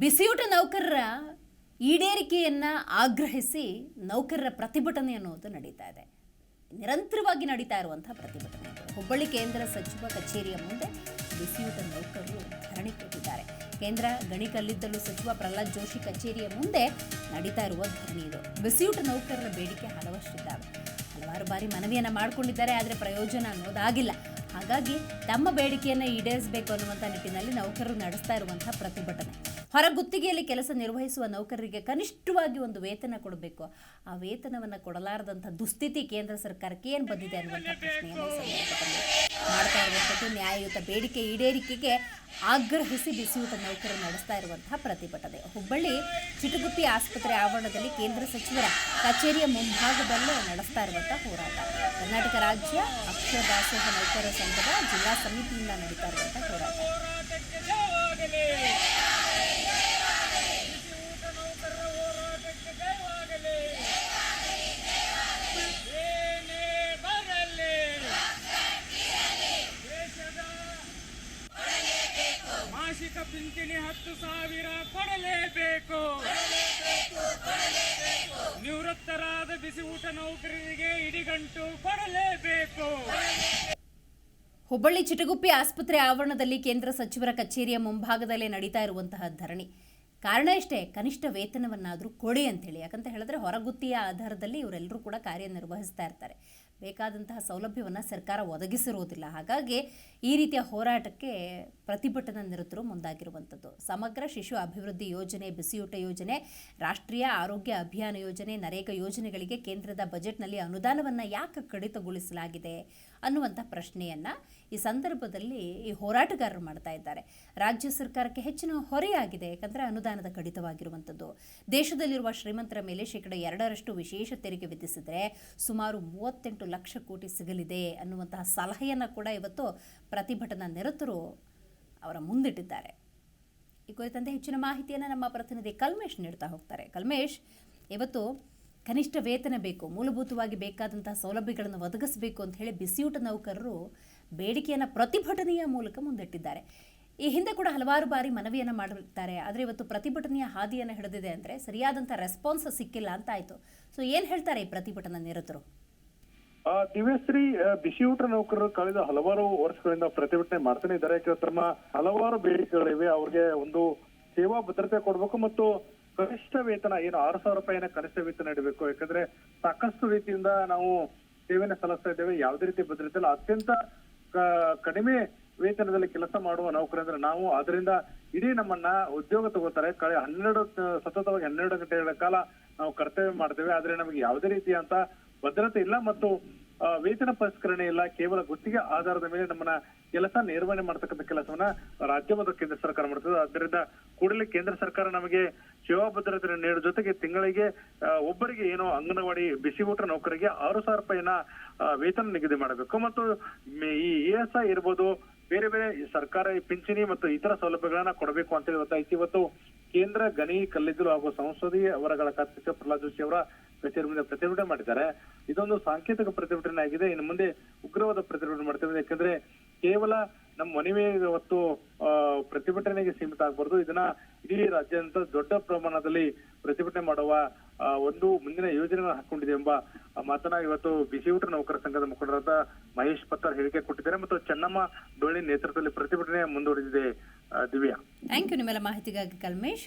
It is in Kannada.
ಬಿಸಿಯೂಟ ನೌಕರರ ಈಡೇರಿಕೆಯನ್ನು ಆಗ್ರಹಿಸಿ ನೌಕರರ ಪ್ರತಿಭಟನೆ ಅನ್ನೋದು ನಡೀತಾ ಇದೆ. ನಿರಂತರವಾಗಿ ನಡೀತಾ ಇರುವಂತಹ ಪ್ರತಿಭಟನೆ. ಹುಬ್ಬಳ್ಳಿ ಕೇಂದ್ರ ಸಚಿವ ಕಚೇರಿಯ ಮುಂದೆ ಬಿಸಿಯೂಟ ನೌಕರರು ಧರಣಿ ಕೊಟ್ಟಿದ್ದಾರೆ ಕೇಂದ್ರ ಗಣಿ ಕಲ್ಲಿದ್ದಲು ಸಚಿವ ಪ್ರಹ್ಲಾದ್ ಜೋಶಿ ಕಚೇರಿಯ ಮುಂದೆ ನಡೀತಾ ಇರುವ ಧರಣಿ ಇದು. ಬಿಸಿಯೂಟ ನೌಕರರ ಬೇಡಿಕೆ ಹಲವಷ್ಟಿದ್ದಾವೆ. ಹಲವಾರು ಬಾರಿ ಮನವಿಯನ್ನು ಮಾಡಿಕೊಂಡಿದ್ದಾರೆ, ಆದರೆ ಪ್ರಯೋಜನ ಅನ್ನೋದಾಗಿಲ್ಲ. ಹಾಗಾಗಿ ತಮ್ಮ ಬೇಡಿಕೆಯನ್ನು ಈಡೇರಿಸಬೇಕು ಅನ್ನುವಂಥ ನಿಟ್ಟಿನಲ್ಲಿ ನೌಕರರು ನಡೆಸ್ತಾ ಇರುವಂತಹ ಪ್ರತಿಭಟನೆ. ಹೊರಗುತ್ತಿಗೆಯಲ್ಲಿ ಕೆಲಸ ನಿರ್ವಹಿಸುವ ನೌಕರರಿಗೆ ಕನಿಷ್ಠವಾಗಿ ಒಂದು ವೇತನ ಕೊಡಬೇಕು. ಆ ವೇತನವನ್ನು ಕೊಡಲಾರದಂಥ ದುಸ್ಥಿತಿ ಕೇಂದ್ರ ಸರ್ಕಾರಕ್ಕೆ ಏನು ಬಂದಿದೆ ಅನ್ನುವಂಥ ಪ್ರಶ್ನೆಯನ್ನು ಮಾಡ್ತಾ ಇರುವಂಥದ್ದು, ನ್ಯಾಯಯುತ ಬೇಡಿಕೆ ಈಡೇರಿಕೆಗೆ ಆಗ್ರಹಿಸಿ ಬಿಸಿಯೂಟ ನೌಕರರು ನಡೆಸ್ತಾ ಇರುವಂತಹ ಪ್ರತಿಭಟನೆ. ಹುಬ್ಬಳ್ಳಿ ಚಿಟುಗುಪ್ಪಿ ಆಸ್ಪತ್ರೆ ಆವರಣದಲ್ಲಿ ಕೇಂದ್ರ ಸಚಿವರ ಕಚೇರಿಯ ಮುಂಭಾಗದಲ್ಲೇ ನಡೆಸ್ತಾ ಇರುವಂತಹ ಹೋರಾಟ. ಕರ್ನಾಟಕ ರಾಜ್ಯ ಅಕ್ಷರ ದಾಸೋಹ ನೌಕರರ ಸಂಘದ ಜಿಲ್ಲಾ ಸಮಿತಿಯಿಂದ ನಡೀತಾ ಇರುವಂತಹ ಹೋರಾಟ. ಮಾಸಿಕ ಪಿಂಚಣಿ ಹತ್ತು ಸಾವಿರ ಕೊಡಲೇಬೇಕು. ನಿವೃತ್ತರಾದ ಬಿಸಿ ಊಟ ನೌಕರರಿಗೆ ಇಡಿಗಂಟು ಕೊಡಲೇಬೇಕು. ಹುಬ್ಬಳ್ಳಿ ಚಿಟಗುಪ್ಪಿ ಆಸ್ಪತ್ರೆ ಆವರಣದಲ್ಲಿ ಕೇಂದ್ರ ಸಚಿವರ ಕಚೇರಿಯ ಮುಂಭಾಗದಲ್ಲೇ ನಡೀತಾ ಇರುವಂತಹ ಧರಣಿ. ಕಾರಣ ಇಷ್ಟೇ, ಕನಿಷ್ಠ ವೇತನವನ್ನಾದರೂ ಕೊಡಿ ಅಂತೇಳಿ. ಯಾಕಂತ ಹೇಳಿದ್ರೆ ಹೊರಗುತ್ತಿಯ ಆಧಾರದಲ್ಲಿ ಇವರೆಲ್ಲರೂ ಕೂಡ ಕಾರ್ಯನಿರ್ವಹಿಸ್ತಾ ಇರ್ತಾರೆ. ಬೇಕಾದಂತಹ ಸೌಲಭ್ಯವನ್ನು ಸರ್ಕಾರ ಒದಗಿಸಿರುವುದಿಲ್ಲ. ಹಾಗಾಗಿ ಈ ರೀತಿಯ ಹೋರಾಟಕ್ಕೆ ಪ್ರತಿಭಟನಾ ನಿರತರು ಮುಂದಾಗಿರುವಂಥದ್ದು. ಸಮಗ್ರ ಶಿಶು ಅಭಿವೃದ್ಧಿ ಯೋಜನೆ, ಬಿಸಿಯೂಟ ಯೋಜನೆ, ರಾಷ್ಟ್ರೀಯ ಆರೋಗ್ಯ ಅಭಿಯಾನ ಯೋಜನೆ, ನರೇಗಾ ಯೋಜನೆಗಳಿಗೆ ಕೇಂದ್ರದ ಬಜೆಟ್ನಲ್ಲಿ ಅನುದಾನವನ್ನು ಯಾಕೆ ಕಡಿತಗೊಳಿಸಲಾಗಿದೆ? ಅನ್ನುವಂಥ ಪ್ರಶ್ನೆಯನ್ನು ಈ ಸಂದರ್ಭದಲ್ಲಿ ಈ ಹೋರಾಟಗಾರರು ಮಾಡ್ತಾ ಇದ್ದಾರೆ. ರಾಜ್ಯ ಸರ್ಕಾರಕ್ಕೆ ಹೆಚ್ಚಿನ ಹೊರೆಯಾಗಿದೆ, ಯಾಕಂದರೆ ಅನುದಾನದ ಕಡಿತವಾಗಿರುವಂಥದ್ದು. ದೇಶದಲ್ಲಿರುವ ಶ್ರೀಮಂತರ ಮೇಲೆ ಶೇಕಡ ಎರಡರಷ್ಟು ವಿಶೇಷ ತೆರಿಗೆ ವಿಧಿಸಿದರೆ ಸುಮಾರು ಮೂವತ್ತೆಂಟು ಲಕ್ಷ ಕೋಟಿ ಸಿಗಲಿದೆ ಅನ್ನುವಂತಹ ಸಲಹೆಯನ್ನು ಕೂಡ ಇವತ್ತು ಪ್ರತಿಭಟನಾ ನಿರತರು ಅವರ ಮುಂದಿಟ್ಟಿದ್ದಾರೆ. ಈ ಕುರಿತಂತೆ ಹೆಚ್ಚಿನ ಮಾಹಿತಿಯನ್ನು ನಮ್ಮ ಪ್ರತಿನಿಧಿ ಕಲ್ಮೇಶ್ ನೀಡ್ತಾ ಹೋಗ್ತಾರೆ. ಕಲ್ಮೇಶ್, ಇವತ್ತು ಕನಿಷ್ಠ ವೇತನ ಬೇಕು, ಮೂಲಭೂತವಾಗಿ ಬೇಕಾದಂತಹ ಸೌಲಭ್ಯಗಳನ್ನು ಒದಗಿಸಬೇಕು ಅಂತ ಹೇಳಿ ಬಿಸಿಯೂಟ ನೌಕರರು ಬೇಡಿಕೆಯನ್ನು ಪ್ರತಿಭಟನೆಯ ಮೂಲಕ ಮುಂದಿಟ್ಟಿದ್ದಾರೆ. ಈ ಹಿಂದೆ ಕೂಡ ಹಲವಾರು ಬಾರಿ ಮನವಿಯನ್ನು ಮಾಡಿರ್ತಾರೆ ಆದರೆ ಇವತ್ತು ಪ್ರತಿಭಟನೆಯ ಹಾದಿಯನ್ನು ಹಿಡಿದಿದೆ ಅಂದರೆ ಸರಿಯಾದಂಥ ರೆಸ್ಪಾನ್ಸ್ ಸಿಕ್ಕಿಲ್ಲ ಅಂತ ಆಯಿತು. ಸೊ ಏನು ಹೇಳ್ತಾರೆ ಈ ಪ್ರತಿಭಟನಾ ನಿರತರು? ದಿವ್ಯಶ್ರೀ ಬಿಸಿಯೂಟ ನೌಕರರು ಕಳೆದ ಹಲವಾರು ವರ್ಷಗಳಿಂದ ಪ್ರತಿಭಟನೆ ಮಾಡ್ತಾನೆ ಇದ್ದಾರೆ. ತಮ್ಮ ಹಲವಾರು ಬೇಡಿಕೆಗಳಿವೆ. ಅವ್ರಿಗೆ ಒಂದು ಸೇವಾ ಭದ್ರತೆ ಕೊಡಬೇಕು ಮತ್ತು ಕನಿಷ್ಠ ವೇತನ, ಏನು ಆರು ಸಾವಿರ ರೂಪಾಯಿನ ಕನಿಷ್ಠ ವೇತನ ನೀಡಬೇಕು. ಯಾಕಂದ್ರೆ ಸಾಕಷ್ಟು ರೀತಿಯಿಂದ ನಾವು ಸೇವೆನ ಸಲ್ಲಿಸ್ತಾ ಇದ್ದೇವೆ. ಯಾವುದೇ ರೀತಿ ಭದ್ರತೆ ಇಲ್ಲ ಅತ್ಯಂತ ಕಡಿಮೆ ವೇತನದಲ್ಲಿ ಕೆಲಸ ಮಾಡುವ ನೌಕರಂದ್ರೆ ನಾವು. ಅದರಿಂದ ಇಡೀ ನಮ್ಮನ್ನ ಉದ್ಯೋಗ ತಗೋತಾರೆ. ಕಳೆ ಹನ್ನೆರಡು, ಸತತವಾಗಿ ಹನ್ನೆರಡು ಗಂಟೆಗಳ ಕಾಲ ನಾವು ಕರ್ತವ್ಯ ಮಾಡ್ತೇವೆ. ಆದ್ರೆ ನಮಗೆ ಯಾವುದೇ ರೀತಿಯಂತ ಭದ್ರತೆ ಇಲ್ಲ. ಮತ್ತು ವೇತನ ಪರಿಷ್ಕರಣೆ ಇಲ್ಲ ಕೇವಲ ಗುತ್ತಿಗೆ ಆಧಾರದ ಮೇಲೆ ನಮ್ಮನ್ನ ಕೆಲಸ ನಿರ್ವಹಣೆ ಮಾಡ್ತಕ್ಕಂಥ ಕೆಲಸವನ್ನ ರಾಜ್ಯ ಮತ್ತು ಕೇಂದ್ರ ಸರ್ಕಾರ ಮಾಡ್ತದೆ. ಅದರಿಂದ ಕೂಡಲೇ ಕೇಂದ್ರ ಸರ್ಕಾರ ನಮಗೆ ಸೇವಾ ಭದ್ರತೆ ನೀಡೋ ಜೊತೆಗೆ ತಿಂಗಳಿಗೆ ಒಬ್ಬರಿಗೆ ಏನೋ ಅಂಗನವಾಡಿ ಬಿಸಿ ಊಟ ನೌಕರಿಗೆ ಆರು ಸಾವಿರ ರೂಪಾಯಿನ ವೇತನ ನಿಗದಿ ಮಾಡಬೇಕು. ಮತ್ತು ಈ ಎಸ್ ಐ ಇರ್ಬೋದು, ಬೇರೆ ಬೇರೆ ಸರ್ಕಾರ ಪಿಂಚಣಿ ಮತ್ತು ಇತರ ಸೌಲಭ್ಯಗಳನ್ನ ಕೊಡಬೇಕು ಅಂತ ಹೇಳಿ ಇವತ್ತು ಕೇಂದ್ರ ಗಣಿ, ಕಲ್ಲಿದ್ದಲು ಹಾಗೂ ಸಂಸದೀಯ ವರಗಳ ಖಾತೆ ಸಚಿವ ಪ್ರಹ್ಲಾದ್ ಜೋಶಿ ಅವರ ಕಚೇರಿ ಮುಂದೆ ಪ್ರತಿಭಟನೆ ಮಾಡಿದ್ದಾರೆ ಇದೊಂದು ಸಾಂಕೇತಿಕ ಪ್ರತಿಭಟನೆ ಆಗಿದೆ. ಇನ್ನು ಮುಂದೆ ಉಗ್ರವಾದ ಪ್ರತಿಭಟನೆ ಮಾಡ್ತೇವೆ ಯಾಕಂದ್ರೆ ಕೇವಲ ನಮ್ಮ ಮನವಿ ಆ, ಪ್ರತಿಭಟನೆಗೆ ಸೀಮಿತ ಆಗಬಾರ್ದು. ಇದನ್ನ ಇಡೀ ರಾಜ್ಯಾದ್ಯಂತ ದೊಡ್ಡ ಪ್ರಮಾಣದಲ್ಲಿ ಪ್ರತಿಭಟನೆ ಮಾಡುವ ಒಂದು ಮುಂದಿನ ಯೋಜನೆಗಳನ್ನು ಹಾಕೊಂಡಿದೆ ಎಂಬ ಮಾತನ್ನ ಇವತ್ತು ಊಟ ನೌಕರ ಸಂಘದ ಮುಖಂಡರಾದ ಮಹೇಶ್ ಪತ್ತರ್ ಹೇಳಿಕೆ ಕೊಟ್ಟಿದ್ದಾರೆ. ಮತ್ತು ಚೆನ್ನಮ್ಮ ಡೋಳಿ ನೇತೃತ್ವದಲ್ಲಿ ಪ್ರತಿಭಟನೆ ಮುಂದುವರೆದಿದೆ ದಿವ್ಯಾ. ಥ್ಯಾಂಕ್ ಯು ನಿಮ್ಮೆಲ್ಲ ಮಾಹಿತಿಗಾಗಿ ಕಲ್ಮೇಶ್.